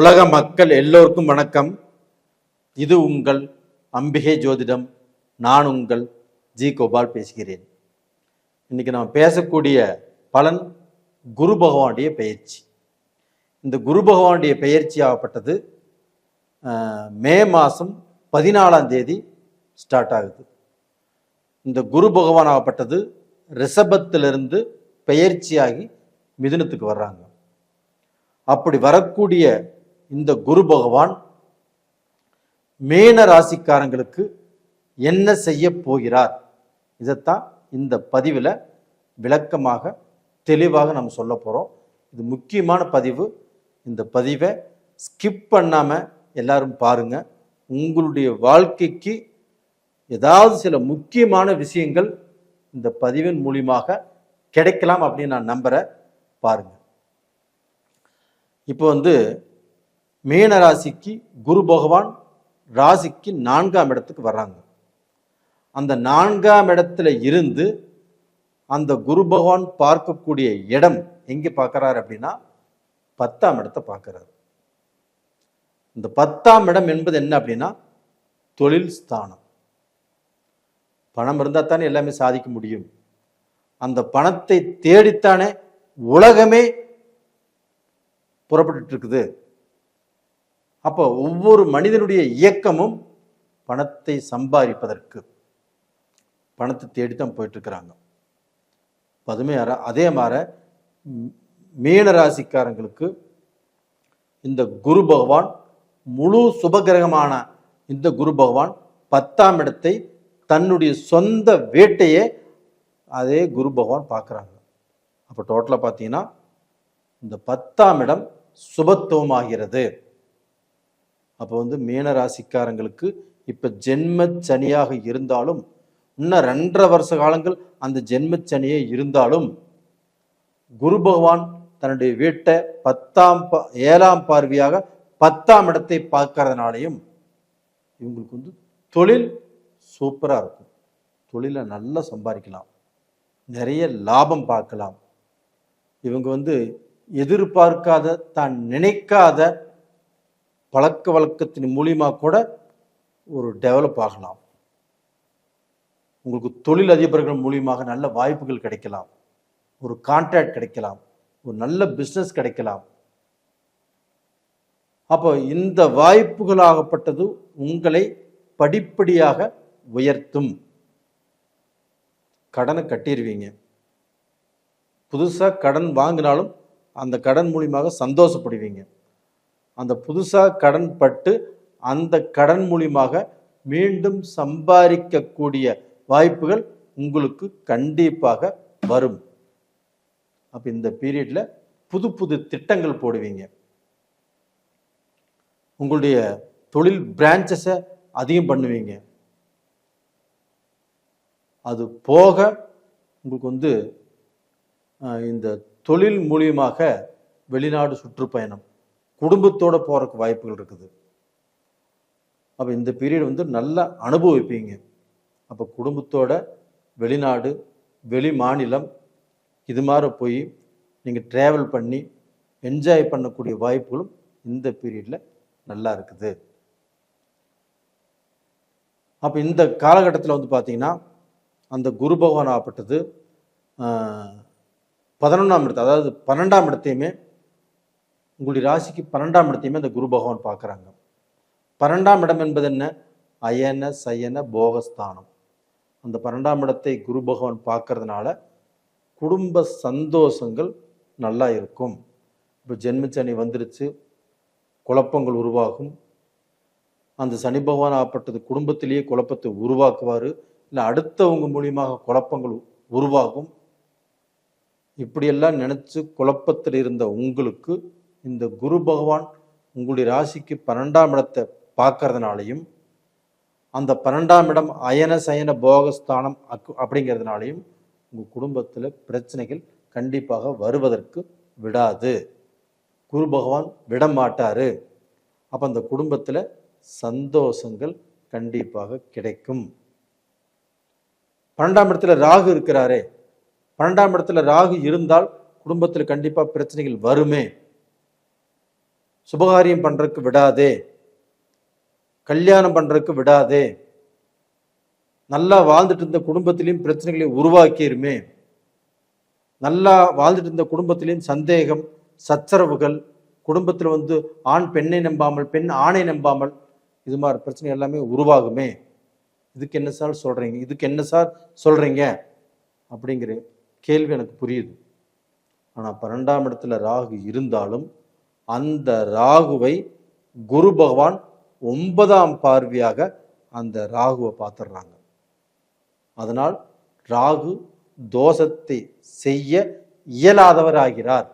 உலக மக்கள் எல்லோருக்கும் வணக்கம். இது உங்கள் அம்பிகை ஜோதிடம். நான் உங்கள் ஜி கோபால் பேசுகிறேன். இன்னைக்கு நம்ம பேசக்கூடிய பலன் குரு பகவானுடைய பயிற்சி இந்த குரு பகவானுடைய பெயர்ச்சி ஆகப்பட்டது மே மாதம் பதினாலாம் தேதி ஸ்டார்ட் ஆகுது. இந்த குரு பகவான் ஆகப்பட்டது ரிஷபத்திலிருந்து பெயர்ச்சியாகி மிதுனத்துக்கு வர்றாங்க. அப்படி வரக்கூடிய இந்த குரு பகவான் மேன ராசிக்காரங்களுக்கு என்ன செய்ய போகிறார்? இதைத்தான் இந்த பதிவில் விளக்கமாக தெளிவாக நம்ம சொல்ல போகிறோம் இது முக்கியமான பதிவு. இந்த பதிவை ஸ்கிப் பண்ணாமல் எல்லாரும் பாருங்க. உங்களுடைய வாழ்க்கைக்கு ஏதாவது சில முக்கியமான விஷயங்கள் இந்த பதிவின் மூலியமாக கிடைக்கலாம் அப்படின்னு நான் நம்புகிறேன் பாருங்கள் இப்போ வந்து மீன ராசிக்கு குரு பகவான் ராசிக்கு நான்காம் இடத்துக்கு வர்றாங்க. அந்த நான்காம் இடத்துல இருந்து அந்த குரு பகவான் பார்க்கக்கூடிய இடம் எங்கே பார்க்கறாரு அப்படின்னா பத்தாம் இடத்தை பார்க்கறாரு. இந்த பத்தாம் இடம் என்பது என்ன அப்படின்னா தொழில் ஸ்தானம். பணம் இருந்தால் தானே எல்லாமே சாதிக்க முடியும். அந்த பணத்தை தேடித்தானே உலகமே புறப்பட்டு இருக்குது. அப்போ ஒவ்வொரு மனிதனுடைய இயக்கமும் பணத்தை சம்பாதிப்பதற்கு பணத்தை தேடி தான் போயிட்டு பதுமையார அதே மாதிரி மீன ராசிக்காரங்களுக்கு இந்த குரு பகவான் முழு சுபகிரகமான இந்த குரு பகவான் பத்தாம் இடத்தை தன்னுடைய சொந்த வேட்டையே அதே குரு பகவான் பார்க்குறாங்க. அப்போ டோட்டலாக பார்த்தீங்கன்னா இந்த பத்தாம் இடம் சுபத்துவமாகிறது. அப்போ வந்து மீன ராசிக்காரங்களுக்கு இப்போ ஜென்ம சனியாக இருந்தாலும் இன்னும் ரெண்டரை வருஷ காலங்கள் அந்த ஜென்ம சனியே இருந்தாலும் குரு பகவான் தன்னுடைய வீட்டை பத்தாம் ப- ஏழாம் பார்வையாக பத்தாம் இடத்தை பார்க்கறதுனாலையும் இவங்களுக்கு வந்து தொழில் சூப்பராக இருக்கும். தொழிலை நல்லா சம்பாதிக்கலாம். நிறைய லாபம் பார்க்கலாம். இவங்க வந்து எதிர்பார்க்காத தான் நினைக்காத பழக்க வழக்கத்தின் மூலியமாக கூட ஒரு டெவலப் ஆகலாம். உங்களுக்கு தொழில் அதிபர்கள் மூலியமாக நல்ல வாய்ப்புகள் கிடைக்கலாம். ஒரு கான்ட்ராக்ட் கிடைக்கலாம். ஒரு நல்ல பிஸ்னஸ் கிடைக்கலாம். அப்போ இந்த வாய்ப்புகளாகப்பட்டது உங்களை படிப்படியாக உயர்த்தும். கடனை கட்டிடுவீங்க புதுசாக கடன் வாங்கினாலும் அந்த கடன் மூலியமாக சந்தோஷப்படுவீங்க. அந்த புதுசாக கடன் பட்டு அந்த கடன் மூலியமாக மீண்டும் சம்பாதிக்கக்கூடிய வாய்ப்புகள் உங்களுக்கு கண்டிப்பாக வரும். அப்போ இந்த பீரியடில் புது புது திட்டங்கள் போடுவீங்க. உங்களுடைய தொழில் பிரான்ச்சஸை அதிகம் பண்ணுவீங்க. அது போக உங்களுக்கு வந்து இந்த தொழில் மூலியமாக வெளிநாடு சுற்றுப்பயணம். குடும்பத்தோட போறதுக்கு வாய்ப்புகள் இருக்குது. அப்போ இந்த பீரியட் வந்து நல்லா அனுபவிப்பீங்க. அப்போ குடும்பத்தோட வெளிநாடு வெளி மாநிலம் இது மாதிரி போய் நீங்கள் ட்ராவல் பண்ணி என்ஜாய் பண்ணக்கூடிய வாய்ப்புகளும் இந்த பீரியடில் நல்லா இருக்குது. அப்போ இந்த காலகட்டத்தில் வந்து பார்த்தீங்கன்னா அந்த குரு பகவான் ஆகப்பட்டது பதினொன்றாம் இடத்தை அதாவது பன்னெண்டாம் இடத்தையுமே உங்களுடைய ராசிக்கு பன்னெண்டாம் இடத்தையுமே அந்த குரு பகவான் பார்க்குறாங்க. பன்னெண்டாம் இடம் என்பது என்ன? அயன சயன போகஸ்தானம். அந்த பன்னெண்டாம் இடத்தை குரு பகவான் பார்க்கறதுனால குடும்ப சந்தோஷங்கள் நல்லா இருக்கும். இப்போ ஜென்மச்சனி வந்துருச்சு குழப்பங்கள் உருவாகும். அந்த சனி பகவான் ஆப்பட்டது குடும்பத்திலேயே குழப்பத்தை உருவாக்குவார். இல்லை அடுத்தவங்க மூலியமாக குழப்பங்கள் உருவாகும். இப்படியெல்லாம் நினச்சி குழப்பத்தில் இருந்த உங்களுக்கு இந்த குரு பகவான் உங்களுடைய ராசிக்கு பன்னெண்டாம் இடத்தை பார்க்கறதுனாலையும் அந்த பன்னெண்டாம் இடம் அயன சயன போகஸ்தானம் அக்கு- அப்படிங்கிறதுனாலையும் உங்கள் குடும்பத்தில் பிரச்சனைகள் கண்டிப்பாக வருவதற்கு விடாது. குரு பகவான் விட மாட்டார் அப்போ அந்த குடும்பத்தில் சந்தோஷங்கள் கண்டிப்பாக கிடைக்கும். பன்னெண்டாம் இடத்துல ராகு இருக்கிறாரே. பன்னெண்டாம் இடத்துல ராகு இருந்தால் குடும்பத்தில் கண்டிப்பாக பிரச்சனைகள் வருமே. சுபகாரியம் பண்றதுக்கு விடாதே. கல்யாணம் பண்றதுக்கு விடாதே. நல்லா வாழ்ந்துட்டு இருந்த குடும்பத்திலையும் பிரச்சனைகளை உருவாக்கிருமே. நல்லா வாழ்ந்துட்டு இருந்த குடும்பத்திலையும் சந்தேகம் சச்சரவுகள் குடும்பத்தில் வந்து ஆண் பெண்ணை நம்பாமல் பெண் ஆணை நம்பாமல் இது மாதிரி பிரச்சனை எல்லாமே உருவாகுமே. இதுக்கு என்ன சார் சொல்றீங்க? இதுக்கு என்ன சார் சொல்றீங்க? அப்படிங்கிற கேள்வி எனக்கு புரியுது. ஆனால் பன்னெண்டாம் இடத்துல ராகு இருந்தாலும் அந்த ராகுவை குரு பகவான் ஒன்பதாம் பார்வையாக அந்த ராகுவை பார்த்துடுறாங்க. அதனால் ராகு தோஷத்தை செய்ய இயலாதவர் ஆகிறார்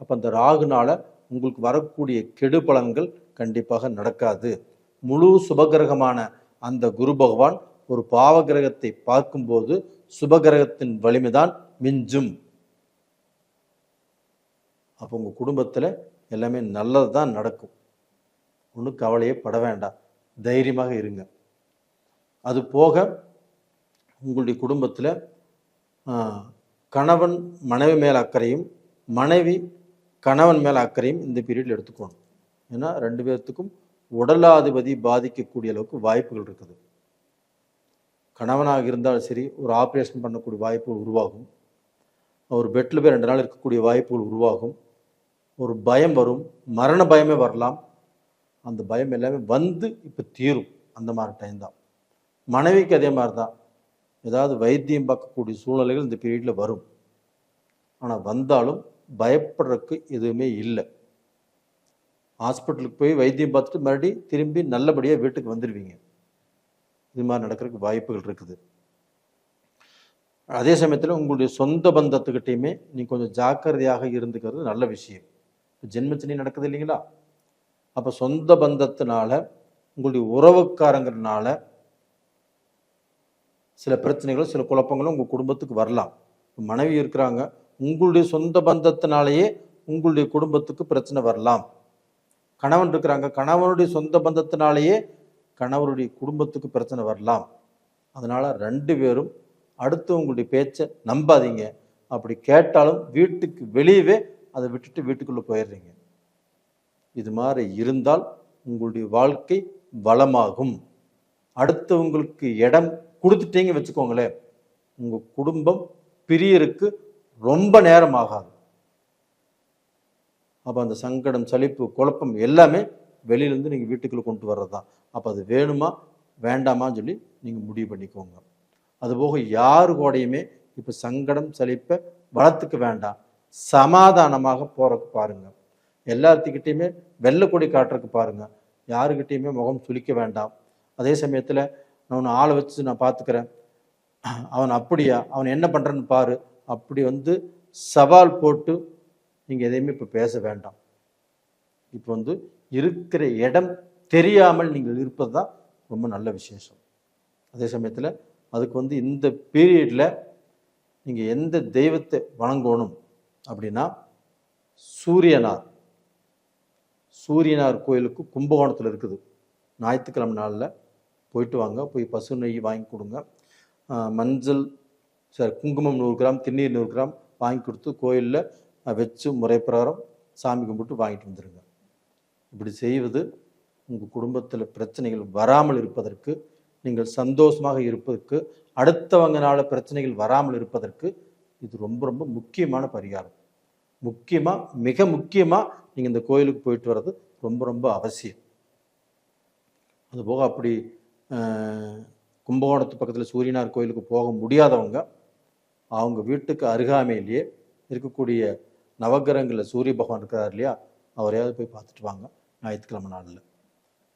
அப்ப அந்த ராகுனால உங்களுக்கு வரக்கூடிய கெடு பலன்கள் கண்டிப்பாக நடக்காது. முழு சுபகிரகமான அந்த குரு பகவான் ஒரு பாவ கிரகத்தை பார்க்கும்போது சுபகிரகத்தின் வலிமைதான் மிஞ்சும். அப்போ உங்கள் குடும்பத்தில் எல்லாமே நல்லது தான் நடக்கும். ஒன்றும் கவலையே பட வேண்டாம். தைரியமாக இருங்க. அது போக உங்களுடைய குடும்பத்தில் கணவன் மனைவி மேல் அக்கறையும் மனைவி கணவன் மேல் அக்கறையும் இந்த பீரியடில் எடுத்துக்கணும். ஏன்னா ரெண்டு பேர்த்துக்கும் உடலாதிபதி பாதிக்கக்கூடிய அளவுக்கு வாய்ப்புகள் இருக்குது. கணவனாக இருந்தாலும் சரி ஒரு ஆப்ரேஷன் பண்ணக்கூடிய வாய்ப்புகள் உருவாகும். ஒரு பெட்டில் போய் ரெண்டு நாள் இருக்கக்கூடிய வாய்ப்புகள் உருவாகும். ஒரு பயம் வரும் மரண பயமே வரலாம். அந்த பயம் எல்லாமே வந்து இப்போ தீரும். அந்த மாதிரி டைம் தான். மனைவிக்கு அதே மாதிரி தான். ஏதாவது வைத்தியம் பார்க்கக்கூடிய சூழ்நிலைகள் இந்த பீரியடில் வரும். ஆனால் வந்தாலும் பயப்படுறதுக்கு எதுவுமே இல்லை. ஹாஸ்பிட்டலுக்கு போய் வைத்தியம் பார்த்துட்டு மறுபடி திரும்பி நல்லபடியாக வீட்டுக்கு வந்துடுவீங்க இது மாதிரி நடக்கிறதுக்கு வாய்ப்புகள் இருக்குது. அதே சமயத்தில் உங்களுடைய சொந்த பந்தத்துக்கிட்டையுமே நீ கொஞ்சம் ஜாக்கிரதையாக இருந்துக்கிறது நல்ல விஷயம். இப்போ நடக்குது இல்லைங்களா அப்போ சொந்த பந்தத்தினால உங்களுடைய உறவுக்காரங்கிறனால சில பிரச்சனைகளும் சில குழப்பங்களும் உங்கள் குடும்பத்துக்கு வரலாம். மனைவி இருக்கிறாங்க உங்களுடைய சொந்த பந்தத்தினாலேயே உங்களுடைய குடும்பத்துக்கு பிரச்சனை வரலாம். கணவன் இருக்கிறாங்க கணவனுடைய சொந்த பந்தத்தினாலேயே கணவருடைய குடும்பத்துக்கு பிரச்சனை வரலாம். அதனால் ரெண்டு பேரும் அடுத்து உங்களுடைய பேச்சை நம்பாதீங்க. அப்படி கேட்டாலும் வீட்டுக்கு வெளியவே அதை விட்டுட்டு வீட்டுக்குள்ளே போயிடுறீங்க. இது மாதிரி இருந்தால் உங்களுடைய வாழ்க்கை வளமாகும். அடுத்தவங்களுக்கு இடம் கொடுத்துட்டீங்க வச்சுக்கோங்களேன் உங்கள் குடும்பம் பிரியருக்கு ரொம்ப நேரம் ஆகாது. அப்போ அந்த சங்கடம் சலிப்பு குழப்பம் எல்லாமே வெளியிலேருந்து நீங்கள் வீட்டுக்குள்ளே கொண்டு வர்றது தான் அப்போ அது வேணுமா வேண்டாமான்னு சொல்லி நீங்கள் முடிவு பண்ணிக்கோங்க. அதுபோக யாரு கூடயுமே இப்போ சங்கடம் சலிப்பை வளர்த்துக்க வேண்டாம். சமாதானமாக போறதுக்கு பாருங்க. எல்லாத்துக்கிட்டையுமே வெள்ளக்கொடி காட்டுறதுக்கு பாருங்க. யாருக்கிட்டையுமே முகம் சுளிக்க வேண்டாம். அதே சமயத்தில் நான் உன்னை ஆளை வச்சு நான் பார்த்துக்கிறேன் அவன் அப்படியா? அவன் என்ன பண்ணுறன்னு பாரு. அப்படி வந்து சவால் போட்டு நீங்கள் எதையுமே இப்போ பேச வேண்டாம். இப்போ வந்து இருக்கிற இடம் தெரியாமல் நீங்கள் இருப்பது தான் ரொம்ப நல்ல விசேஷம். அதே சமயத்தில் அதுக்கு வந்து இந்த பீரியடில் நீங்கள் எந்த தெய்வத்தை வணங்கணும்? அப்படின்னா சூரியனார். சூரியனார் கோயிலுக்கு கும்பகோணத்தில் இருக்குது. ஞாயிற்றுக்கிழமை நாளில் போயிட்டு வாங்க. போய் பசு நெய் வாங்கி கொடுங்க. மஞ்சள் சார் குங்குமம் நூறு கிராம் திண்ணீர் நூறு கிராம் வாங்கி கொடுத்து கோயிலில் வச்சு முறை பிரகாரம் சாமி கும்பிட்டு வாங்கிட்டு வந்துடுங்க இப்படி செய்வது உங்கள் குடும்பத்தில் பிரச்சனைகள் வராமல் இருப்பதற்கு நீங்கள் சந்தோஷமாக இருப்பதற்கு அடுத்தவங்கனால பிரச்சனைகள் வராமல் இருப்பதற்கு இது ரொம்ப ரொம்ப முக்கியமான பரிகாரம். முக்கியமாக மிக முக்கியமாக நீங்கள் இந்த கோயிலுக்கு போயிட்டு வர்றது ரொம்ப ரொம்ப அவசியம். அதுபோக அப்படி கும்பகோணத்து பக்கத்தில் சூரியனார் கோயிலுக்கு போக முடியாதவங்க அவங்க வீட்டுக்கு அருகாமையிலேயே இருக்கக்கூடிய நவக்கிரகங்களில் சூரிய பகவான் இருக்கிறார் இல்லையா அவரையாவது போய் பார்த்துட்டு வாங்க. ஞாயிற்றுக்கிழமை நாளில்.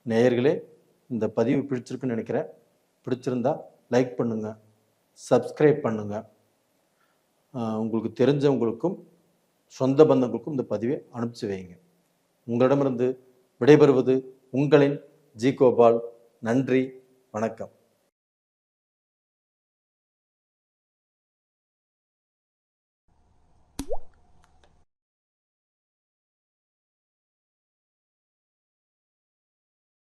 நேயர்களே இந்த பதிவு பிடிச்சிருக்குன்னு நினைக்கிறேன். பிடிச்சிருந்தா லைக் பண்ணுங்கள் சப்ஸ்கிரைப் பண்ணுங்கள் உங்களுக்கு தெரிஞ்சவங்களுக்கும் சொந்த பந்தங்களுக்கும் இந்த பதிவை அனுப்பிச்சு வைங்க. உங்களிடமிருந்து விடைபெறுவது உங்களின் ஜி கோபால். நன்றி வணக்கம்.